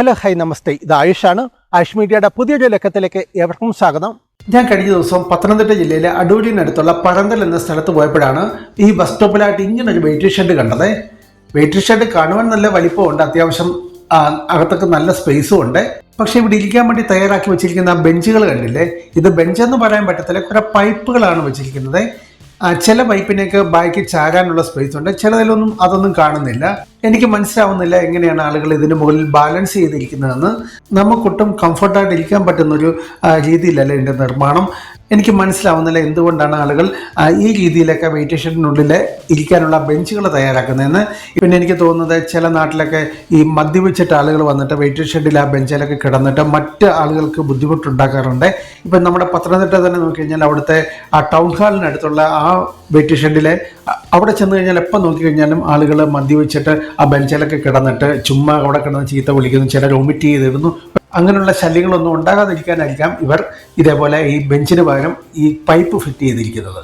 Hello high നമസ്തേ. ഇത് ആയുഷാണ്. ആയുഷ് മീഡിയയുടെ പുതിയൊരു ലക്കത്തിലേക്ക് എവർക്കും സ്വാഗതം. ഞാൻ കഴിഞ്ഞ ദിവസം പത്തനംതിട്ട ജില്ലയിലെ അടൂരിനടുത്തുള്ള പറന്തൽ എന്ന സ്ഥലത്ത് പോയപ്പോഴാണ് ഈ ബസ് സ്റ്റോപ്പിലായിട്ട് ഇങ്ങനെ ഒരു വെയിറ്റിംഗ് ഷെഡ് കണ്ടത്. വെയിറ്റിംഗ് ഷെഡ് കാണുവാൻ നല്ല വലിപ്പമുണ്ട്. അത്യാവശ്യം അകത്തൊക്കെ നല്ല സ്പേസും ഉണ്ട്. പക്ഷെ ഇവിടെ ഇരിക്കാൻ വേണ്ടി തയ്യാറാക്കി വെച്ചിരിക്കുന്ന ബെഞ്ചുകൾ കണ്ടില്ലേ? ഇത് ബെഞ്ച് എന്ന് പറയാൻ പറ്റത്തില്ല. കുറെ പൈപ്പുകളാണ് വെച്ചിരിക്കുന്നത്. ചില പൈപ്പിനൊക്കെ ബാക്കി ചാരാനുള്ള സ്പേസ് ഉണ്ട് ചിലതിലൊന്നും അതൊന്നും കാണുന്നില്ല. എനിക്ക് മനസ്സിലാവുന്നില്ല എങ്ങനെയാണ് ആളുകൾ ഇതിന് മുകളിൽ ബാലൻസ് ചെയ്തിരിക്കുന്നതെന്ന്. നമുക്കൊട്ടും കംഫർട്ടായിട്ട് ഇരിക്കാൻ പറ്റുന്നൊരു രീതിയിലല്ല ഇതിന്റെ നിർമ്മാണം. എനിക്ക് മനസ്സിലാവുന്നില്ല എന്തുകൊണ്ടാണ് ആളുകൾ ഈ രീതിയിലൊക്കെ വെയിറ്റ് ഷെഡിനുള്ളിൽ ഇരിക്കാനുള്ള ബെഞ്ചുകൾ തയ്യാറാക്കുന്നതെന്ന്. പിന്നെ എനിക്ക് തോന്നുന്നത് ചില നാട്ടിലൊക്കെ ഈ മദ്യപിച്ചിട്ട് ആളുകൾ വന്നിട്ട് വെയിറ്റ് ഷെഡിൽ ആ ബെഞ്ചിലൊക്കെ കിടന്നിട്ട് മറ്റ് ആളുകൾക്ക് ബുദ്ധിമുട്ടുണ്ടാക്കാറുണ്ട്. ഇപ്പം നമ്മുടെ പത്തനംതിട്ട തന്നെ നോക്കി കഴിഞ്ഞാൽ അവിടുത്തെ ആ ടൗൺ ഹാളിനടുത്തുള്ള ആ വെയിറ്റ് ഷെഡിലെ അവിടെ ചെന്ന് കഴിഞ്ഞാൽ എപ്പോൾ നോക്കിക്കഴിഞ്ഞാലും ആളുകൾ മദ്യപിച്ചിട്ട് ആ ബെഞ്ചിലൊക്കെ കിടന്നിട്ട് ചുമ്മാ അവിടെ കിടന്ന് ചീത്ത വിളിക്കുന്നു ചിലർ ഒമിറ്റ് ചെയ്തിരുന്നു. അങ്ങനെയുള്ള ശല്യങ്ങളൊന്നും ഉണ്ടാകാതിരിക്കാനായിരിക്കാം ഇവർ ഇതേപോലെ ഈ ബെഞ്ചിന് പകരം ഈ പൈപ്പ് ഫിറ്റ് ചെയ്തിരിക്കുന്നത്.